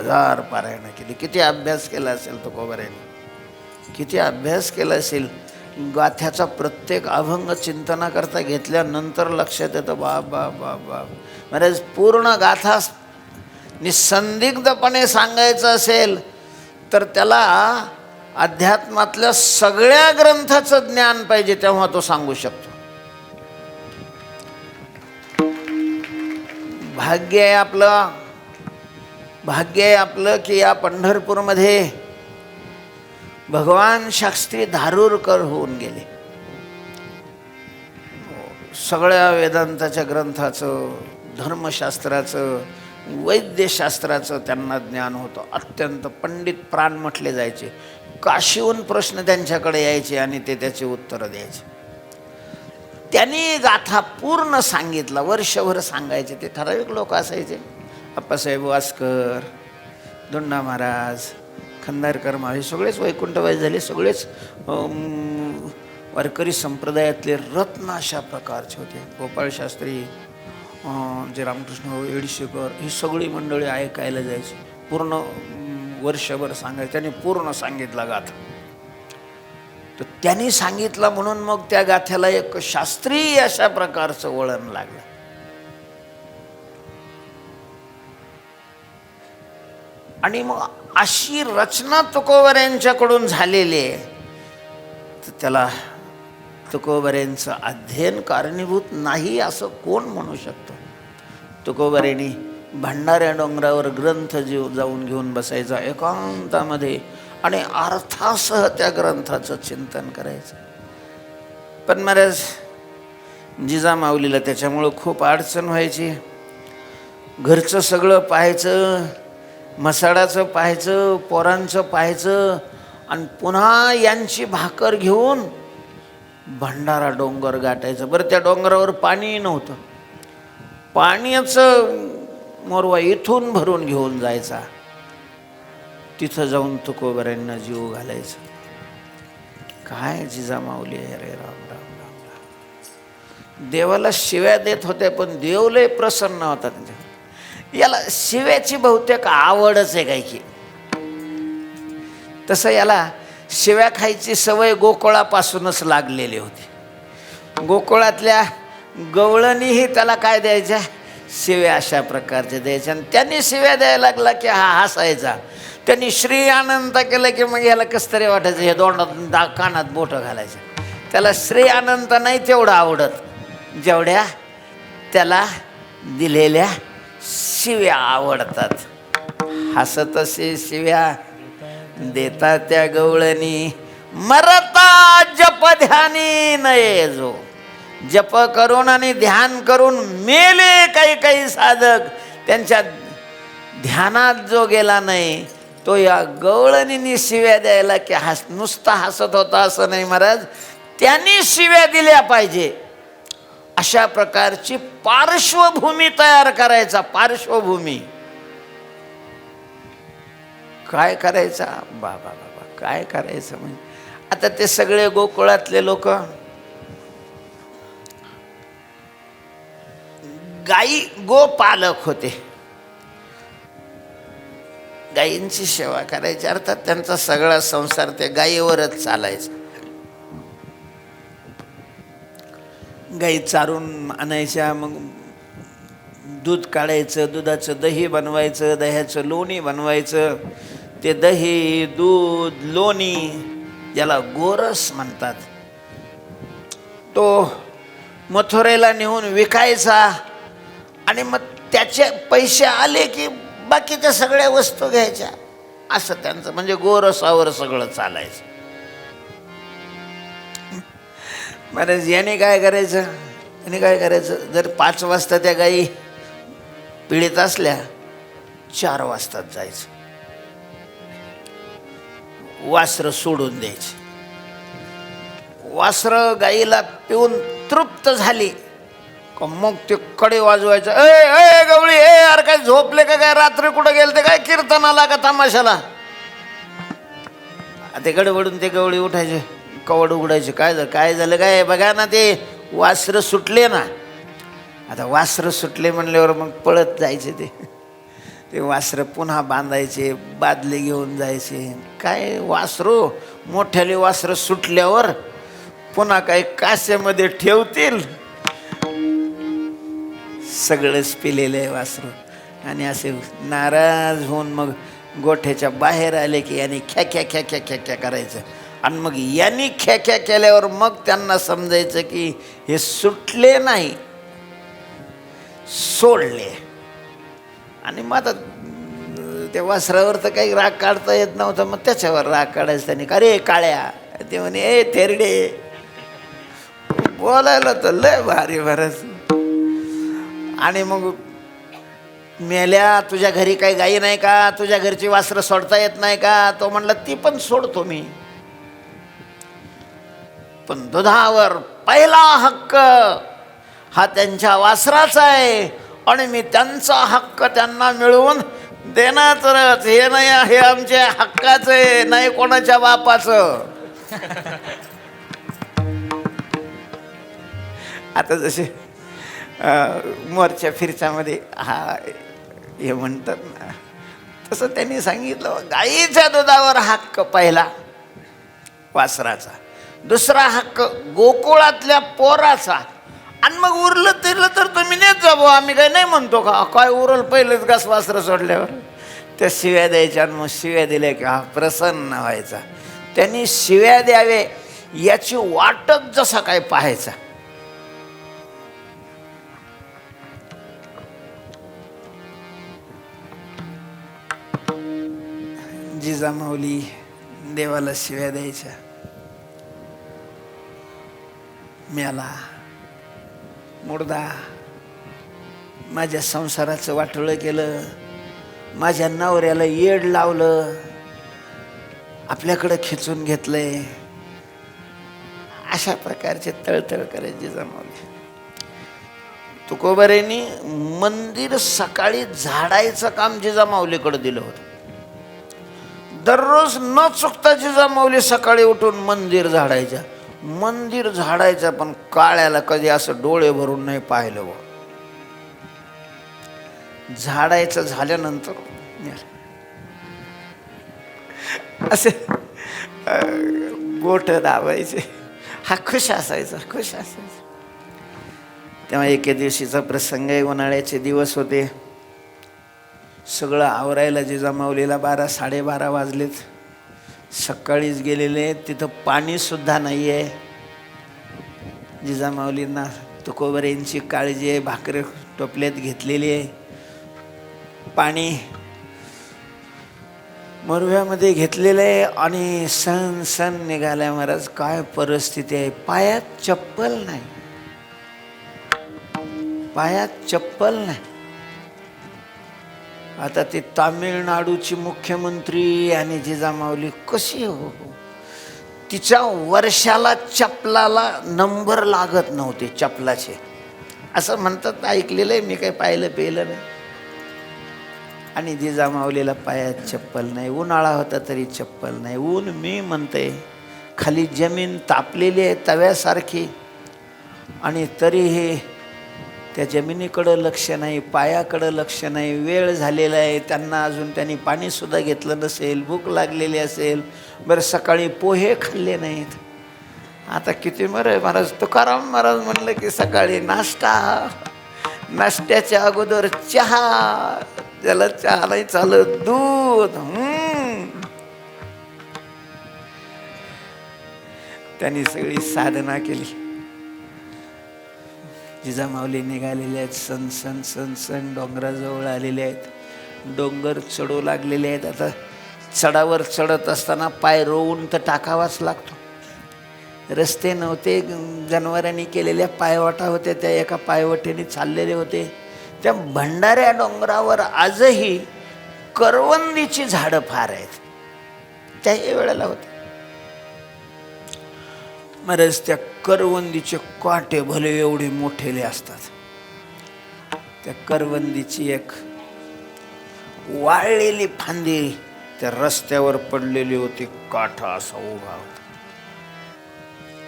हजार पारायणं केली. किती अभ्यास केला असेल तो कोबऱ्याने? किती अभ्यास केला असेल? गाथ्याचा प्रत्येक अभंग चिंतनाकरता घेतल्यानंतर लक्षात येतं बाप बाप बाप बाप महाराज पूर्ण गाथा निसंदिग्धपणे सांगायचं असेल तर त्याला अध्यात्मातल्या सगळ्या ग्रंथाचं ज्ञान पाहिजे तेव्हा तो सांगू शकतो. भाग्य आहे आपलं. भाग्य आहे आपलं की या पंढरपूरमध्ये भगवान शास्त्री धारूरकर होऊन गेले. सगळ्या वेदांताच्या ग्रंथाचं धर्मशास्त्राचं वैद्यशास्त्राचं त्यांना ज्ञान होतं. अत्यंत पंडित प्राण म्हटले जायचे. काशीहून प्रश्न त्यांच्याकडे यायचे आणि ते त्याचे उत्तरं द्यायचे. त्यांनी गाथा पूर्ण सांगितला. वर्षभर सांगायचे. ते ठराविक लोक असायचे. अप्पासाहेब वास्कर दोंडा महाराज खंदारकर महाराज हे सगळेच वैकुंठवाई झाले सगळेच वारकरी संप्रदायातले रत्न अशा प्रकारचे होते. गोपाळशास्त्री जे रामकृष्ण येडीशेकर ही सगळी मंडळी ऐकायला जायची. पूर्ण वर्षभर सांगायचं त्यांनी पूर्ण सांगितला गाथा. तर त्यांनी सांगितलं म्हणून मग त्या गाथ्याला एक शास्त्रीय अशा प्रकारचं वळण लागलं. आणि मग अशी रचना तुकोबर यांच्याकडून झालेली आहे. तर त्याला तुकोबरेंचं अध्ययन कारणीभूत नाही असं कोण म्हणू शकतो? तुकोबरेंनी भंडाऱ्या डोंगरावर ग्रंथ जीव जाऊन घेऊन बसायचा एकांतामध्ये आणि अर्थासह त्या ग्रंथाचं चिंतन करायचं. पण महाराज जिजा माऊलीला त्याच्यामुळं खूप अडचण व्हायची. घरचं सगळं पाहायचं मसाडाचं पाहायचं पोरांचं पाहायचं आणि पुन्हा यांची भाकर घेऊन भंडारा डोंगर गाठायचं. बरं त्या डोंगरावर पाणी नव्हतं. पाण्याचं मोरवा इथून भरून घेऊन जायचा. तिथं जाऊन तुकोबऱ्यांना जीव घालायचं. काय जिजा माऊली आहे रे राम राम राम राम. देवाला शिव्या देत होत्या पण देवलय प्रसन्न होता त्यांच्या. याला शिव्याची बहुतेक आवडच आहे काय की. तसं याला शिव्या खायची सवय गोकुळापासूनच लागलेली होती. गोकुळातल्या गवळणीही त्याला काय द्यायच्या? शिव्या अशा प्रकारच्या द्यायच्या. आणि त्यांनी शिव्या द्यायला लागला की हा हसायचा. त्यांनी श्री आनंद केलं की मग याला कसं तरी वाटायचं हे दोंडात दा कानात बोटं घालायचं. त्याला श्री आनंद नाही तेवढं आवडत. जेवढ्या त्याला दिलेल्या शिव्या आवडतात. हसत असे शिव्या देता त्या गवळणी. मरता जप ध्यानी नये जो. जप करून आणि ध्यान करून मेले काही काही साधक. त्यांच्या ध्यानात जो गेला नाही तो या गवळणींनी शिव्या द्यायला की हस नुसता हसत होता असं नाही महाराज. त्यांनी शिव्या दिल्या पाहिजे. अशा प्रकारची पार्श्वभूमी तयार करायचा पार्श्वभूमी. काय करायचा? बाबा बाबा काय करायचं म्हणजे आता ते सगळे गोकुळातले लोक. गाई गोपालक होते. गायींची सेवा करायची अर्थात त्यांचा सगळा संसार ते गायीवरच चालायचा. गाई चारून आणायच्या मग दूध काढायचं दुधाचं दही बनवायचं दह्याचं लोणी बनवायचं. ते दही दूध लोणी ज्याला गोरस म्हणतात. तो मथुरेला नेऊन विकायचा आणि मग त्याचे पैसे आले की बाकीच्या सगळ्या वस्तू घ्यायच्या. असं त्यांचं म्हणजे गोरसावर सगळं चालायचं. महाराज याने काय करायचं? याने काय करायचं? जर पाच वाजता त्या गाई पिढीत असल्या चार वाजताच जायचं. वासरं सोडून द्यायचे. वासरं गाईला पिऊन तृप्त झाली का मग ते कडे वाजवायचं ए ए गवळी ए अरे काय झोपले का काय? रात्री कुठं गेले ते काय कीर्तनाला का तमाशाला? ते गडबडून ते गवळी उठायचे. कवड उघडायचे. काय झालं काय झालं काय? बघा ना ते वासरं सुटले ना. आता वासरं सुटले म्हणल्यावर मग पळत जायचे ते. ते वासरं पुन्हा बांधायचे बादले घेऊन जायचे. काय वासरू? मोठ्याले वासरं सुटल्यावर पुन्हा काही काश्यामध्ये ठेवतील? सगळंच पिलेलं आहे वासरू. आणि असे नाराज होऊन मग गोठ्याच्या बाहेर आले की आणि ख्या ख्या ख्या ख्या ख्या ख्या करायचं. आणि मग यांनी ख्या ख्या केल्यावर मग त्यांना समजायचं की हे सुटले नाही सोडले. आणि मग आता त्या वासरावर तर काही राग काढता येत नव्हता मग त्याच्यावर राग काढायचं त्यांनी. का रे काळ्या? ते म्हणे ए थेरडे. बोलायला तर लय भारी भरस आणि मग मेल्या तुझ्या घरी काही गाई नाही का? तुझ्या घरची वासरं सोडता येत नाही का? तो म्हणला ती पण सोडतो मी. पण दुधावर पहिला हक्क हा त्यांच्या वासराचा आहे. आणि मी त्यांचा हक्क त्यांना मिळवून देणारच हे नाही हे आमच्या हक्काचं आहे नाही कोणाच्या बापाचं. आता जसे अं, मोरच्या फिरच्यामध्ये हा हे म्हणतात ना तसं त्यांनी सांगितलं गाईच्या दुधावर हक्क पहिला वासराचा. दुसरा हक्क गोकुळातल्या पोराचा. आणि मग उरलं तिरलं तर तुम्ही नेत जा भाऊ आम्ही काही नाही म्हणतो का? काय उरल पहिलेच घास वासरं सोडल्यावर? त्या शिव्या द्यायच्या आणि मग शिव्या दिल्या की हा प्रसन्न व्हायचा. त्यांनी शिव्या द्यावे याची वाटच जसा काय पाहायचा. जिजामाऊली देवाला शिव्या द्यायच्या. मेला मुर्दा माझ्या संसाराचं वाटोळं केलं माझ्या नवऱ्याला येड लावलं आपल्याकडं खिचून घेतलंय. अशा प्रकारचे तळतळ करायचे जमावले. तुकोबरेनी मंदिर सकाळी झाडायचं काम जिजामाऊलीकडे दिलं होतं. दररोज न चुकता जिजामाऊली सकाळी उठून मंदिर झाडायच्या. मंदिर झाडायचं पण काळ्याला कधी असं डोळे भरून नाही पाहिलं बा. झाडायचं झाल्यानंतर असे अं, गोठ दाबायचे. हा खुश असायचा खुश असायचा. तेव्हा एके दिवशीचा प्रसंग आहे उन्हाळ्याचे दिवस होते. सगळं आवरायला जे जमावलेला बारा साडेबारा वाजलेत. सकाळीच गेलेले तिथं पाणीसुद्धा नाही आहे जिजामाऊलींना तुकोबऱ्यांची काळजी आहे भाकरी टोपल्यात घेतलेली आहे. पाणी मरव्यामध्ये घेतलेलं आहे आणि सण सण निघाल्या महाराज. काय परिस्थिती आहे? पायात चप्पल नाही. पायात चप्पल नाही. आता ते तामिळनाडूची मुख्यमंत्री आणि जिजामाऊली कशी हो? तिच्या वर्षाला चपलाला नंबर लागत नव्हते चपलाचे. असं म्हणतात ऐकलेलं आहे मी काही पाहिलं पेलं नाही. आणि जिजामाऊलीला पायात चप्पल नाही उन्हाळा होता तरी चप्पल नाही. ऊन मी म्हणते खाली जमीन तापलेली आहे तव्यासारखी. आणि तरीही त्या जमिनीकडं लक्ष नाही पायाकडं लक्ष नाही वेळ झालेला आहे त्यांना अजून त्यांनी पाणीसुद्धा घेतलं नसेल भूक लागलेली असेल बरं सकाळी पोहे खाल्ले नाहीत. आता किती बरं महाराज तुकाराम महाराज म्हणलं की सकाळी नाश्ता नाश्त्याच्या अगोदर चहा त्याला चहा नाही चालत दूध त्यांनी सगळी साधना केली. जिजामाऊली निघालेले आहेत. सण सण सण सण डोंगराजवळ आलेले आहेत. डोंगर चढू लागलेले आहेत. आता चढावर चढत असताना पाय रोवून तर टाकावाच लागतो. रस्ते नव्हते. जनावरांनी केलेल्या पायवाटा होत्या. त्या एका पायवटीने चाललेले होते. त्या भंडाऱ्या डोंगरावर आजही करवंदीची झाडं फार आहेत. त्याही वेळेला होते. महाराज त्या करवंदीचे काटे भले एवढे मोठेले असतात. त्या करवंदीची एक वाळलेली फांदी त्या रस्त्यावर पडलेली होती. काठा असा उभा होता.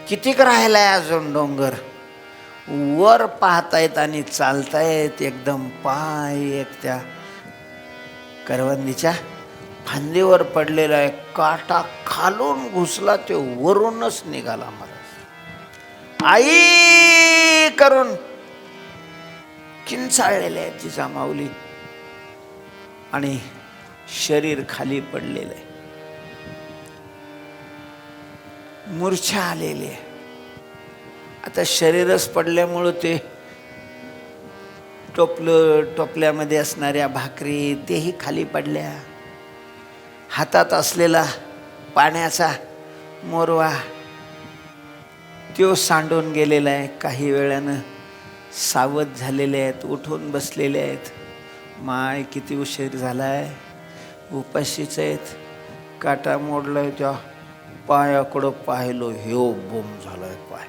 कितीक राहिलाय अजून डोंगर? वर पाहतायत आणि चालतायत एकदम पाय एक त्या करवंदीच्या. फांदीवर पडलेला आहे काटा खालून घुसला ते वरूनच निघाला मला. आई करून किंचाळलेले आहे तिचा माऊली. आणि शरीर खाली पडलेलं आहे. मूर्छा आलेली आहे. आता शरीरच पडल्यामुळं ते टोपलं टोपल्यामध्ये असणाऱ्या भाकरी तेही खाली पडल्या. हातात असलेला पाण्याचा मोरवा तो सांडून गेलेला आहे. काही वेळानं सावध झालेले आहेत उठून बसलेले आहेत. माय किती उशीर झाला आहे उपाशीच आहेत. काटा मोडलाय त्या पायाकडं पाहिलो ह्यो बोम झालाय पाय.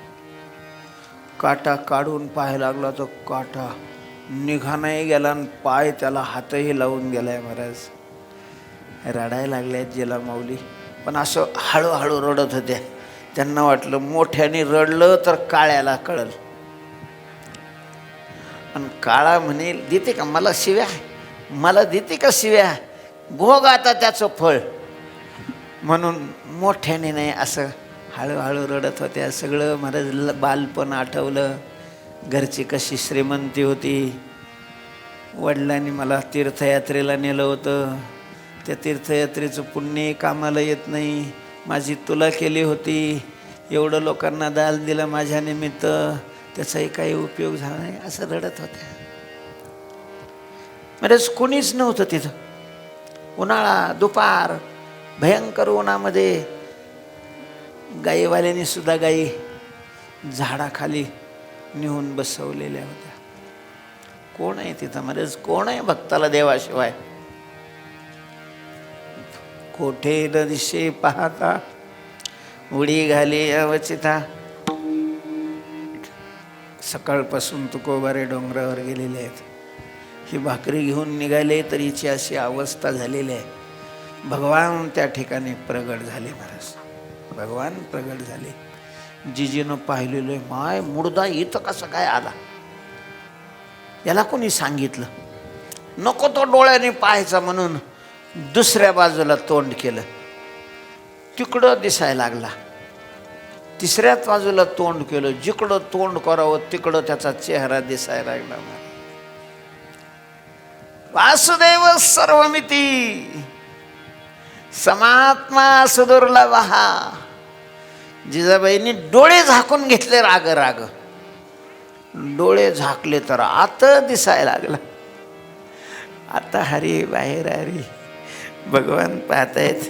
काटा काढून पाहायला लागला तो काटा निघा नाही गेला आणि पाय त्याला हातही लावून गेलाय महाराज. रडायला लागल्या जिला माऊली. पण असं हळूहळू रडत होत्या त्यांना वाटलं मोठ्याने रडलं तर काळ्याला कळल. आणि काळा म्हणेल देते का? मला शिव्या? मला देते का शिव्या? भोग आता त्याचं फळ. म्हणून मोठ्याने नाही असं हळूहळू रडत होत्या. सगळं महाराज बालपण आठवलं. घरची कशी श्रीमंती होती. वडिलांनी मला तीर्थयात्रेला नेलं होतं. त्या तीर्थयात्रेचं पुण्य कामाला येत नाही. माझी तुला केली होती. एवढं लोकांना दाल दिला माझ्या निमित्त. त्याचाही काही उपयोग झाला नाही. असं रडत होत्या. म्हणजेच कोणीच नव्हतं तिथं. उन्हाळा दुपार भयंकर उन्हामध्ये गाईवाल्याने सुद्धा गाई झाडाखाली नेऊन बसवलेल्या होत्या. कोण आहे तिथं? म्हणजेच कोण आहे भक्ताला देवाशिवाय? कोठे दिशे पाहता? उडी घाली अवचिता. सकाळपासून तुकोबारे डोंगरावर गेलेले आहेत. ही भाकरी घेऊन निघाले तर हिची अशी अवस्था झालेली आहे. भगवान त्या ठिकाणी प्रगट झाले महाराज. भगवान प्रगट झाले. जिजीनं पाहिलेलं आहे माय मुर्दा इथं कसं काय आला? याला कोणी सांगितलं? नको तो डोळ्याने पाहायचा म्हणून. दुसऱ्या बाजूला तोंड केलं. तिकडं दिसायला लागला. तिसऱ्याच बाजूला तोंड केलं. जिकडं तोंड करावं तिकडं त्याचा चेहरा दिसायला लागला. वासुदेव सर्वमिती. समात्मा सुदुर्लभ जिजाबाईंनी डोळे झाकून घेतले राग राग. डोळे झाकले तर आता दिसायला लागला. आता हरी बाहेर हरी. भगवान पाहतायत.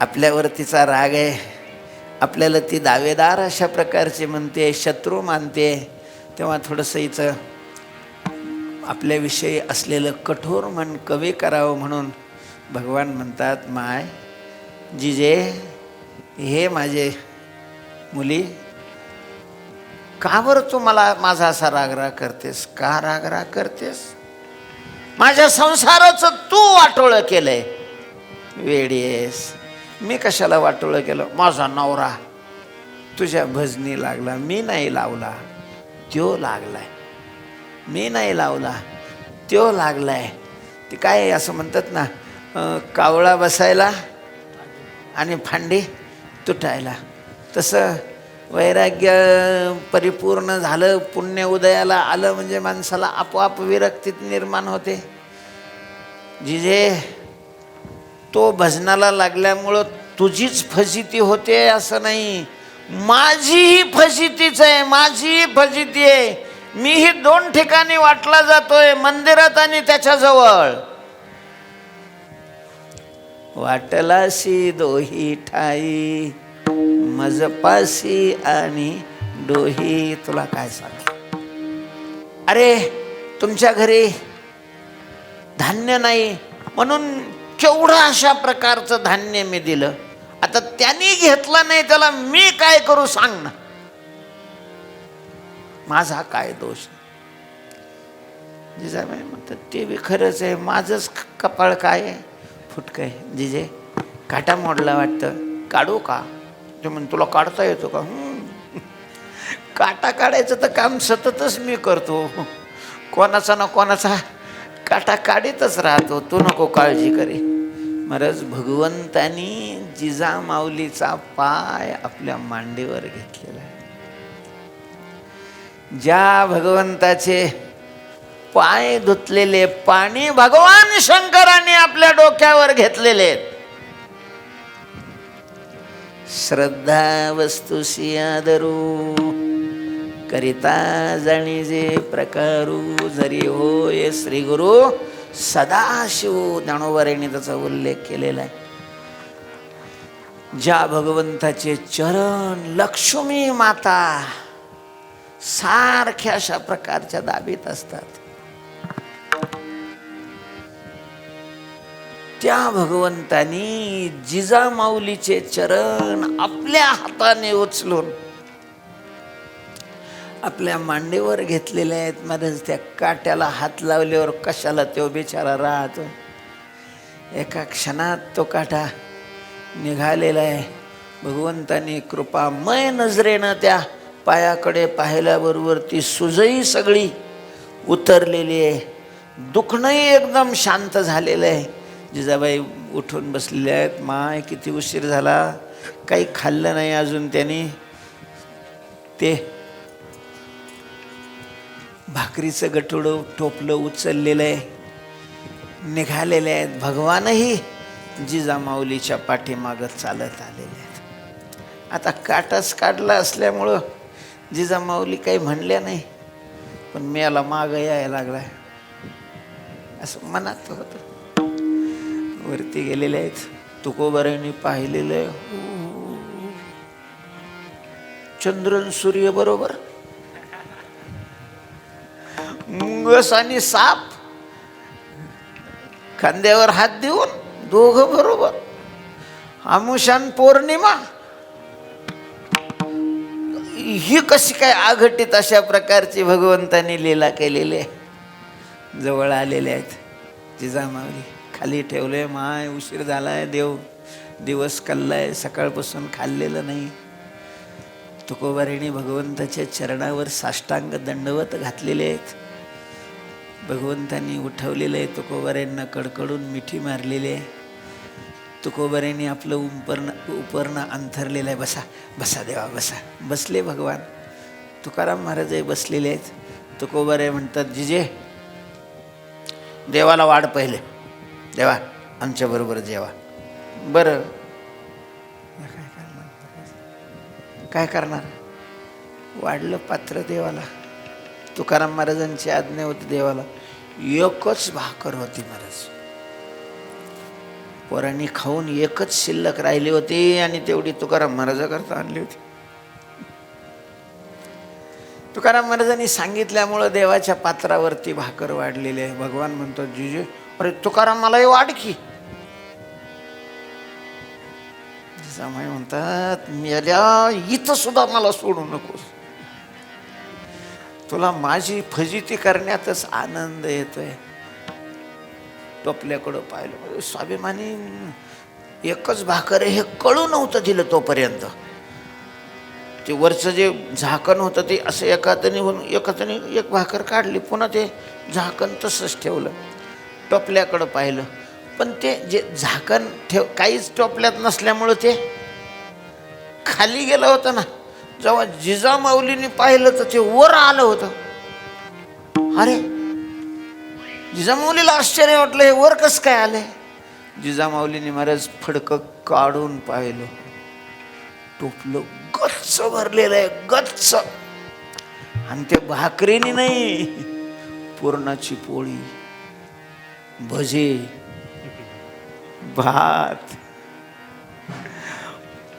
आपल्यावर तिचा राग आहे. आपल्याला ती दावेदार अशा प्रकारची म्हणते शत्रू मानते. तेव्हा थोडंसं हिचं आपल्याविषयी असलेलं कठोर मन कवी करावं म्हणून भगवान म्हणतात माय जिजे हे माझे मुली का बरं तू मला माझा असा रागरा करतेस? का रागरा करतेस? माझ्या संसाराचं तू वाटोळं केलंय. वेळेस मी कशाला वाटोळं केलं? माझा नवरा तुझ्या भजनी लागला मी नाही लावला त्यो लागलाय. मी नाही लावला त्यो लागलाय. ते काय असं म्हणतात ना कावळा बसायला आणि फांडी तुटायला. तसं वैराग्य परिपूर्ण झालं पुण्य उदयाला आलं म्हणजे माणसाला आपोआप विरक्तीत निर्माण होते. जिजे तो भजनाला लागल्यामुळं तुझीच फजिती होते असं नाही. माझीही फजितीच आहे माझीही फजिती आहे. मीही दोन ठिकाणी वाटला जातोय मंदिरात आणि त्याच्याजवळ. वाटलाशी दोही ठाई. मजपाशी आणि डोही तुला काय सांग? अरे तुमच्या घरी धान्य नाही म्हणून केवढं अशा प्रकारचं धान्य मी दिलं? आता त्यांनी घेतलं नाही त्याला मी काय करू सांग ना? माझा काय दोष जिजाबाई म्हणतात ते बी खरंच आहे माझंच कपाळ काय आहे? फुटकं आहे. जिजे काटा मोडला वाटतं. काढू का? ते म्हण तुला काढता येतो का? काटा काढायचं तर काम सततच मी करतो. कोणाचा ना कोणाचा काटा काढीतच राहतो. तू नको काळजी करे. महाराज भगवंतानी जिजा माऊलीचा पाय आपल्या मांडीवर घेतलेला आहे. ज्या भगवंताचे पाय धुतलेले पाणी भगवान शंकराने आपल्या डोक्यावर घेतलेले आहेत. श्रद्धा वस्तुशी आदरू करिता जाणीजे प्रकारू जरी होय श्री गुरु सदाशिव ज्ञानोबारेने त्याचा उल्लेख केलेला आहे. ज्या भगवंताचे चरण लक्ष्मी माता सारख्या अशा प्रकारच्या दाबीत असतात. त्या भगवंतानी जिजामाऊलीचे चरण आपल्या हाताने उचलून आपल्या मांडीवर घेतलेले आहेत. महाराज त्या काट्याला हात लावल्यावर कशाला तो बिचारा राहतो? एका क्षणात तो काटा निघालेला आहे. भगवंतानी कृपामय नजरेनं त्या पायाकडे पाहिल्याबरोबर ती सुजही सगळी उतरलेली आहे. दुखणंही एकदम शांत झालेलं आहे. जिजाबाई उठून बसलेल्या आहेत. माय किती उशीर झाला. काही खाल्लं नाही अजून त्यांनी. ते भाकरीचं गठुडं टोपलं उचललेलं आहे. निघालेले आहेत. भगवानही जिजामाऊलीच्या पाठीमागं चालत आलेले आहेत. आता काटाच काढला असल्यामुळं जिजामाऊली काही म्हणल्या नाही. पण मी याला मागं यायला लागलाय. असं मनात होतं. वरती गेलेले आहेत. तुकोबारांनी पाहिलेलं आहे. चंद्रन सूर्य बरोबर. मुंगस आणि साप. खांद्यावर हात देऊन दोघं बरोबर. आमुषान पौर्णिमा. ही कशी काय आघटित अशा प्रकारची भगवंतानी लीला केलेली आहे? जवळ आलेले आहेत जिजामावली खाली ठेवले माय उशीर झालाय देव दिवस कल्लाय सकाळपासून खाल्लेलं नाही. तुकोबारीने भगवंताच्या चरणावर साष्टांग दंडवत घातलेले आहेत. भगवंतांनी उठवलेलं आहे तुकोबाऱ्यांना कडकडून मिठी मारलेली आहे. तुकोबाऱ्यांनी आपलं उपरणं उपरणं अंथरलेलं आहे. बसा बसा देवा बसा. बसले भगवान. तुकाराम महाराज हे बसलेले आहेत. तुकोबारे म्हणतात जिजे देवाला वाढ पहिले. देवा आमच्याबरोबर जेवा. बरं. काय करणार काय करणार? वाढलं पात्र देवाला. तुकाराम महाराजांची आज्ञा होती देवाला. एकच भाकर होती महाराज. पोरांनी खाऊन एकच शिल्लक राहिली होती आणि तेवढी तुकाराम महाराजाकरता आणली होती. तुकाराम महाराजांनी सांगितल्यामुळं देवाच्या पात्रावरती भाकर वाढलेली आहे. भगवान म्हणतो जिजू अरे तुकाराम मलाही वाट की. जिजामाई म्हणतात मेल्या इथं सुद्धा मला सोडू नकोस. तुला माझी फजिती करण्यातच आनंद येतोय. टोपल्याकडं पाहिलं स्वाभिमानी एकच भाकर हे कळू नव्हतं दिलं तोपर्यंत. ते वरचं जे झाकण होतं ते असं एकातनी होऊन एकातनी एक भाकर काढली पुन्हा ते झाकण तसंच ठेवलं. टोपल्याकडं पाहिलं. पण ते जे झाकण ठेव काहीच टोपल्यात नसल्यामुळं ते खाली गेलं होतं ना. जेव्हा जिजामाऊलीने पाहिलं तर ते वर आलं होतं. अरे जिजामाऊलीला आश्चर्य वाटलं हे वर कसं काय आलं जिजामाऊलीने महाराज फडकं काढून पाहिलं. टोपलं गच्च भरलेलं आहे गच्च. आणि ते भाकरीने नाही पुरणाची पोळी. भजे भात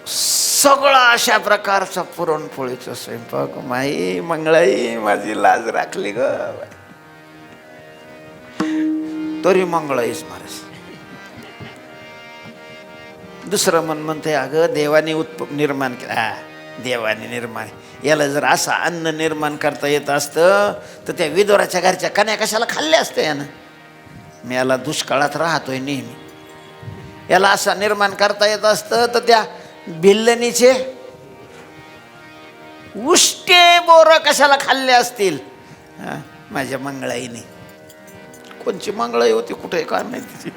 सगळं अशा प्रकारचा पुरणपोळीचा स्वयंपाक. माई मंगळाई माझी लाज राखली ग तरी मंगळाईच महाराज. दुसरं मन म्हणते अगं देवाने उत्प निर्माण केला हा देवाने निर्माण. याला जर असं अन्न निर्माण करता येत असतं तर त्या विदोराच्या घरच्या कन्या कशाला खाल्ल्या असत्या यानं? मी याला दुष्काळात राहतोय नेहमी. याला असं निर्माण करता येत असतं तर त्या भिल्लनीचे उष्टे बोरं कशाला खाल्ले असतील? माझ्या मंगळाईने. कोणची मंगळाई होती? कुठे? काय माहिती?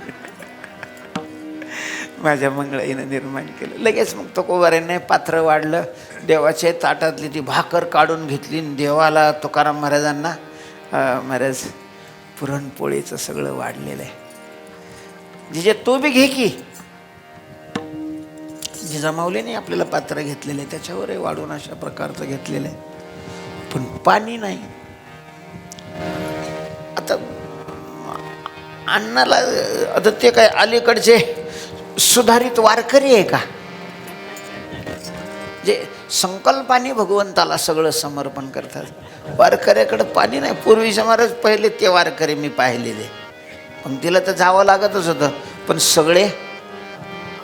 माझ्या मंगळाईनं निर्माण केलं. लगेच मग तो कोबाऱ्याने पात्र वाढलं. देवाच्या ताटातली ती भाकर काढून घेतली. देवाला तुकाराम महाराजांना महाराज पुरणपोळीचं सगळं वाढलेलं आहे. जिजे तू बी घे की. जिजामाऊलीने आपल्याला पात्र घेतलेलं आहे. त्याच्यावरही वाढून अशा प्रकारचं घेतलेलं आहे. पण पाणी नाही. आता अन्नाला आता ते काय अलीकडचे सुधारित वारकरी आहे का? जे संकल्पाने भगवंताला सगळं समर्पण करतात. वारकऱ्याकडं पाणी नाही. पूर्वीच्या महाराज पहिले ते वारकरी मी पाहिलेले. पण तिला तर जावं लागतच होतं. पण सगळे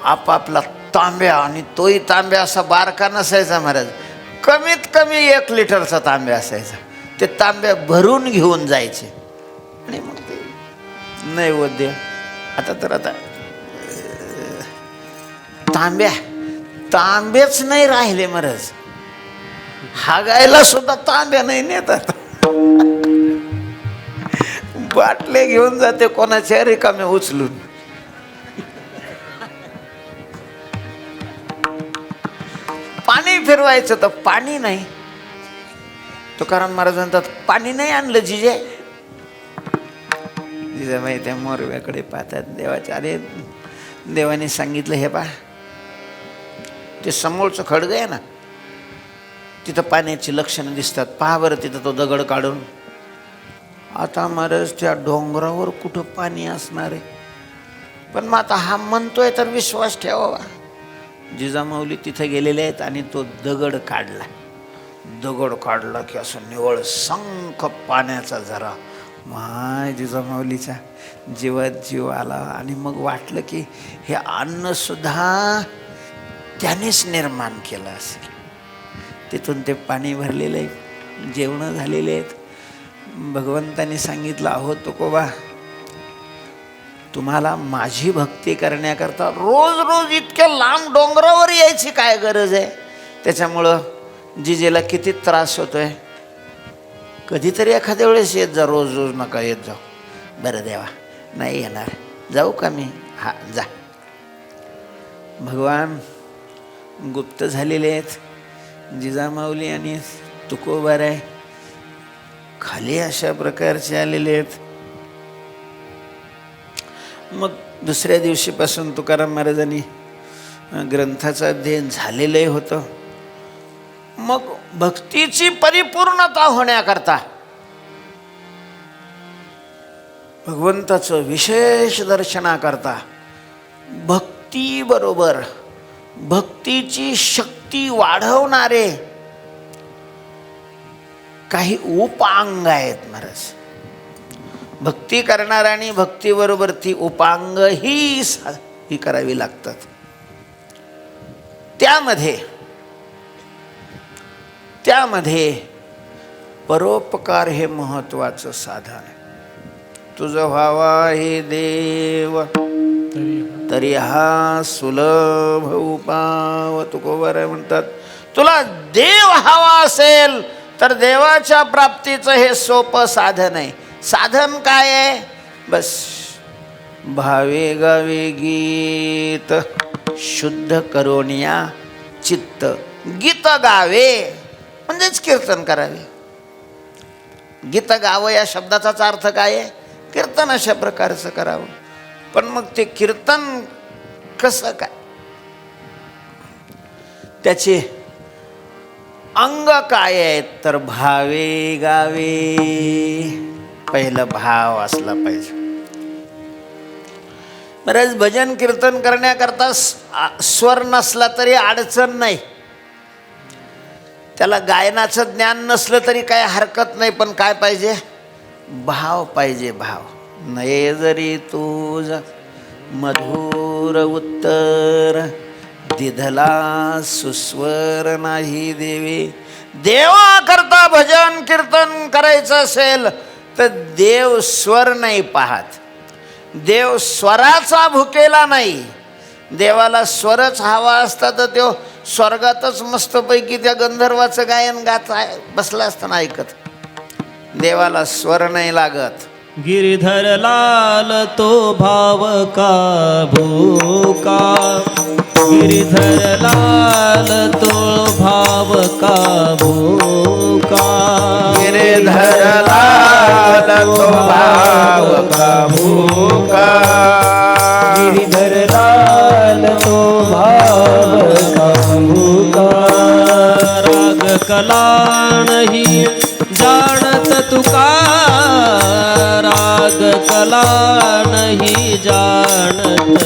आपापला तांब्या आणि तोही तांब्या असा बारका नसायचा महाराज. कमीत कमी एक लिटरचा तांब्या असायचा. ते तांब्या भरून घेऊन जायचे. आणि मग ते नैवेद्य. आता तर आता तांब्या तांबेच नाही राहिले महाराज. हागायला सुद्धा तांब्या नाही नेतात. बाटले घेऊन जाते कोणाच्या रिकामे उचलून. पाणी फिरवायचं तर पाणी नाही. तुकाराम महाराज म्हणतात पाणी नाही आणलं जिजे. जिजाबाई त्या मोरव्याकडे पाहतात देवाच्या अरे देवाने सांगितलं हे पा ते समोरचं खडग आहे ना तिथं पाण्याची लक्षणं दिसतात. पहा बरं तिथं तो दगड काढून. आता महाराज त्या डोंगरावर कुठं पाणी असणार आहे? पण मग आता हा म्हणतोय तर विश्वास ठेवावा. जिजामाऊली तिथे गेलेले आहेत आणि तो दगड काढला. दगड काढला की असं निवळ संख पाण्याचा जरा. माय जिजामाऊलीचा जीवात जीव आला आणि मग वाटलं की हे अन्नसुद्धा त्यानेच निर्माण केलं असेल. तिथून ते पाणी भरलेलं आहे जेवणं झालेले आहेत. भगवंताने सांगितलं अहो तुकोबा तुम्हाला माझी भक्ती करण्याकरता रोज रोज इतक्या लांब डोंगरावर यायची काय गरज आहे? त्याच्यामुळं जिजेला किती त्रास होतोय? कधीतरी एखाद्या वेळेस येत जा रोज रोज नका येत जाऊ. बरं देवा नाही येणार. जाऊ का मी? हा जा. भगवान गुप्त झालेले आहेत. जिजामाऊली आणि तुकोबार आहे. खाली अशा प्रकारचे आलेले आहेत. मग दुसऱ्या दिवशीपासून तुकाराम महाराजांनी ग्रंथाचं अध्ययन झालेलंही होतं. मग भक्तीची परिपूर्णता होण्याकरता भगवंताचं विशेष दर्शनाकरता भक्तीबरोबर भक्तीची शक्ती वाढवणारे काही उपांग आहेत महाराज. भक्ती करणार आणि भक्तीबरोबर ती उपांग ही सा- ही करावी लागतात. त्यामध्ये त्यामध्ये परोपकार हे महत्वाचं साधन आहे. तुझं व्हावा हे देव. तरी हा सुलभ उपाव तुकोबर म्हणतात. तुला देव हवा असेल तर देवाच्या प्राप्तीचं हे सोपं साधन आहे. साधन काय आहे? बस. भावे गावे गीत शुद्ध करोनिया चित्त. गीत गावे म्हणजेच कीर्तन करावे. गीत गावं या शब्दाचाच अर्थ काय आहे? कीर्तन अशा प्रकारचं करावं. पण मग ते कीर्तन कसं काय? त्याचे अंग काय आहेत तर भावे गावे. पहिलं भाव असला पाहिजे. बरेच भजन कीर्तन करण्याकरता स्वर नसला तरी अडचण नाही. त्याला गायनाचं ज्ञान नसलं तरी काय हरकत नाही पण काय पाहिजे? भाव पाहिजे भाव. नये जरी तूज मधुर उत्तर दिधला सुस्वर नाही देवी. देवा करता भजन कीर्तन करायचं असेल तर देव स्वर नाही पाहत. देव स्वराचा भुकेला नाही. देवाला स्वरच हवा असता तर तो स्वर्गातच मस्तपैकी त्या गंधर्वाचं गायन गात बसला असताना ऐकत. देवाला स्वर नाही लागत. गिरधर लाल तो भाव का भूका? गिरधर लाल तो भाव का भूका? गिरधर लाल तो भाव का भूका? गिरधर लाल तो भाव का भूका? राग कला नहीं जानत तुका मला नाही जाणत.